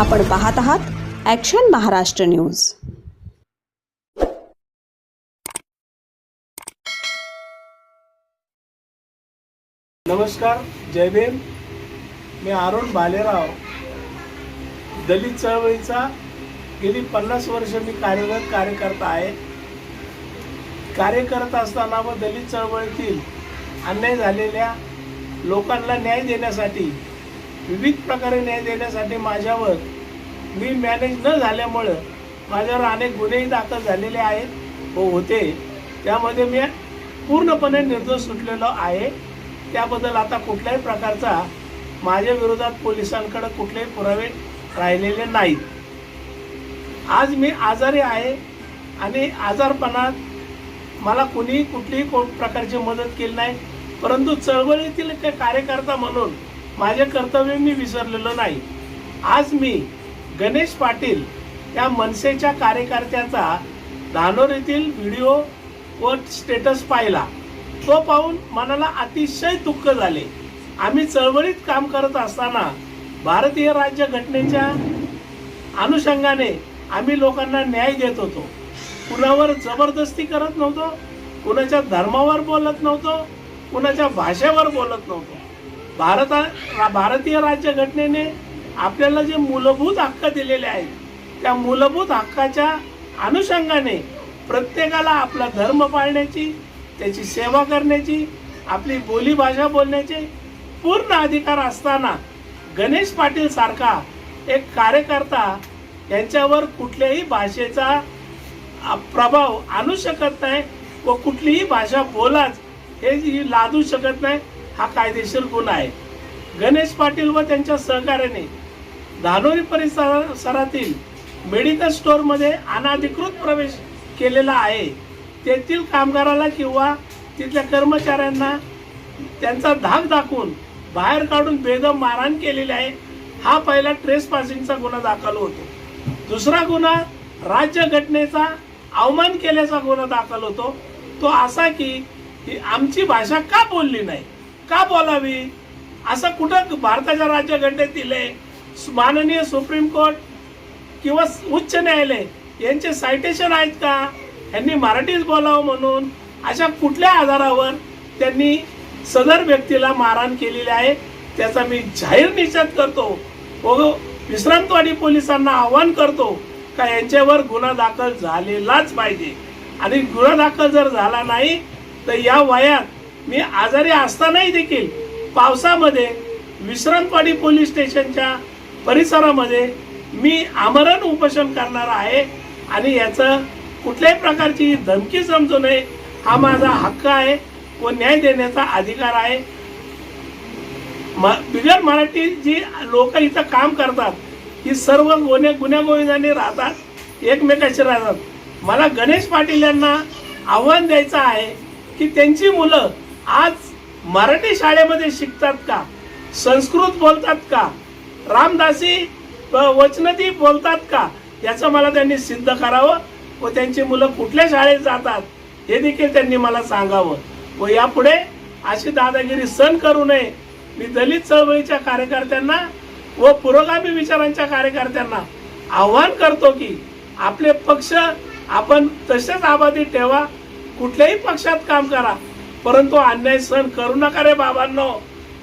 आपण पाहत आहात ॲक्शन महाराष्ट्र न्यूज नमस्कार जय भीम. मी अरुण भालेराव. दलित चळवळीचा गेली पन्नास वर्ष मी कार्यरत कार्यकर्ता आहे. कार्य करत असताना व दलित चळवळीतील अन्याय झालेल्या लोकांना न्याय देण्यासाठी विविध प्रकारे न्याय देण्यासाठी माझ्यावर मी मॅनेज न झाल्यामुळं माझ्यावर अनेक गुन्हेही दाखल झालेले आहेत व होते. त्यामध्ये मी पूर्णपणे निर्दोष सुटलेलो आहे. त्याबद्दल आता कुठल्याही प्रकारचा माझ्या विरोधात पोलिसांकडे कुठलेही पुरावे राहिलेले नाहीत. आज मी आजारी आहे आणि आजारपणात मला कुणीही कुठलीही को प्रकारची मदत केली नाही. परंतु चळवळीतील कार्यकर्ता म्हणून माझे कर्तव्य मी विसरलेलो नाही. आज मी गणेश पाटील या मनसेच्या कार्यकर्त्याचा धानोरीतील व्हिडिओ व स्टेटस पाहिला. तो पाहून मनाला अतिशय दुःख झाले. आम्ही चळवळीत काम करत असताना भारतीय राज्य घटनेच्या अनुषंगाने आम्ही लोकांना न्याय देत होतो. कुणावर जबरदस्ती करत नव्हतो कुणाच्या धर्मावर बोलत नव्हतो कुणाच्या भाषेवर बोलत नव्हतो. भारता रा- भारतीय राज्यघटनेने आपल्याला जे मूलभूत हक्क दिलेले आहेत त्या मूलभूत हक्काच्या अनुषंगाने प्रत्येकाला आपला धर्म पाळण्याची त्याची सेवा करण्याची आपली बोलीभाषा बोलण्याचे पूर्ण अधिकार असताना गणेश पाटील सारखा एक कार्यकर्ता यांच्यावर कुठल्याही भाषेचा प्रभाव आणू शकत नाही व कुठलीही भाषा बोलाच हे लादू शकत नाही. हा कायदेशीर गुन्हा आहे. गणेश पाटील व त्यांच्या सहकार्याने धानोरी परिसरातील मेडिकल स्टोअरमध्ये अनाधिकृत प्रवेश केलेला आहे. तेथील कामगाराला किंवा तिथल्या कर्मचाऱ्यांना त्यांचा धाक दाखवून बाहेर काढून बेदम मारहाण केलेली आहे. हा पहिला ट्रेस पासिंगचा गुन्हा दाखल होतो. दुसरा गुन्हा राज्य घटनेचा अवमान केल्याचा गुन्हा दाखल होतो. तो असा की की आमची भाषा का बोलली नाही? का बोलावी? असं कुठं भारताच्या राज्यघटनेत दिले माननीय सुप्रीम कोर्ट किंवा उच्च न्यायालय यांचे सायटेशन आहेत का? यांनी मराठीच बोलावं म्हणून अशा कुठल्या आधारावर त्यांनी सदर व्यक्तीला मारहाण केलेली आहे? त्याचा मी जाहीर निषेध करतो. व विश्रांतवाडी पोलिसांना आवाहन करतो का यांच्यावर गुन्हा दाखल झालेलाच पाहिजे? आणि गुन्हा दाखल जर झाला नाही तर या वयात मी आजारी असतानाही देखील पावसामध्ये विश्रांतवाडी पोलीस स्टेशनच्या परिसरामध्ये मी आमरण उपोषण करणार आहे आणि याचं कुठल्याही प्रकारची धमकी समजू नये हा माझा हक्क आहे व न्याय देण्याचा अधिकार आहे. म- बिगर मराठी जी लोक इथं काम करतात ही सर्व गुन्हे गुन्हेगोविंदांनी राहतात एकमेकाशी राहतात. मला गणेश पाटील यांना आव्हान द्यायचं आहे की त्यांची मुलं आज मराठी शाळेमध्ये शिकतात का? संस्कृत बोलतात का? रामदासी व वचनती बोलतात का? याचं मला त्यांनी सिद्ध करावं व त्यांची मुलं कुठल्या शाळेत जातात हे देखील त्यांनी मला सांगावं. व यापुढे अशी दादागिरी सण करू नये. मी दलित चळवळीच्या कार्यकर्त्यांना व पुरोगामी विचारांच्या कार्यकर्त्यांना आव्हान करतो की आपले पक्ष आपण तसेच आबादी ठेवा. कुठल्याही पक्षात काम करा. परंतु अन्याय सहन करू नका रे बाबांनो.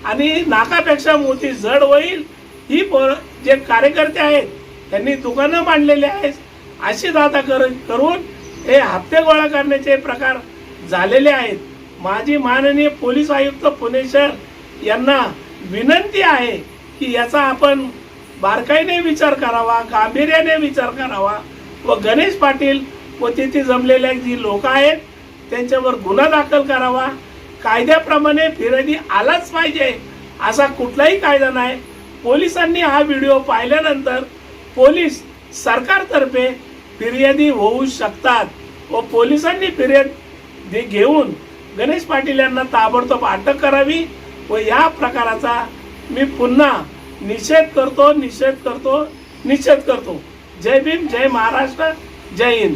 आणि नाकापेक्षा मोठी जड होईल ही पोर जे कार्यकर्ते आहेत त्यांनी दुकानं मांडलेली आहेत. अशी दादा कर करून हे हप्ते गोळा करण्याचे प्रकार झालेले आहेत. माझी माननीय पोलीस आयुक्त पुणे शहर यांना विनंती आहे की याचा आपण बारकाईने विचार करावा गांभीर्याने विचार करावा व गणेश पाटील व तिथे जमलेल्या जी लोक आहेत त्यांच्यावर गुन्हा दाखल करावा. कायद्याप्रमाणे फिर्यादी आलाच पाहिजे असा कुठलाही कायदा नाही. पोलिसांनी हा व्हिडिओ पाहिल्यानंतर पोलीस सरकारतर्फे फिर्यादी होऊ शकतात व पोलिसांनी फिर्याद घेऊन गणेश पाटील यांना ताबडतोब अटक करावी व या प्रकाराचा मी पुन्हा निषेध करतो निषेध करतो निषेध करतो. जय भीम जय महाराष्ट्र जय हिंद.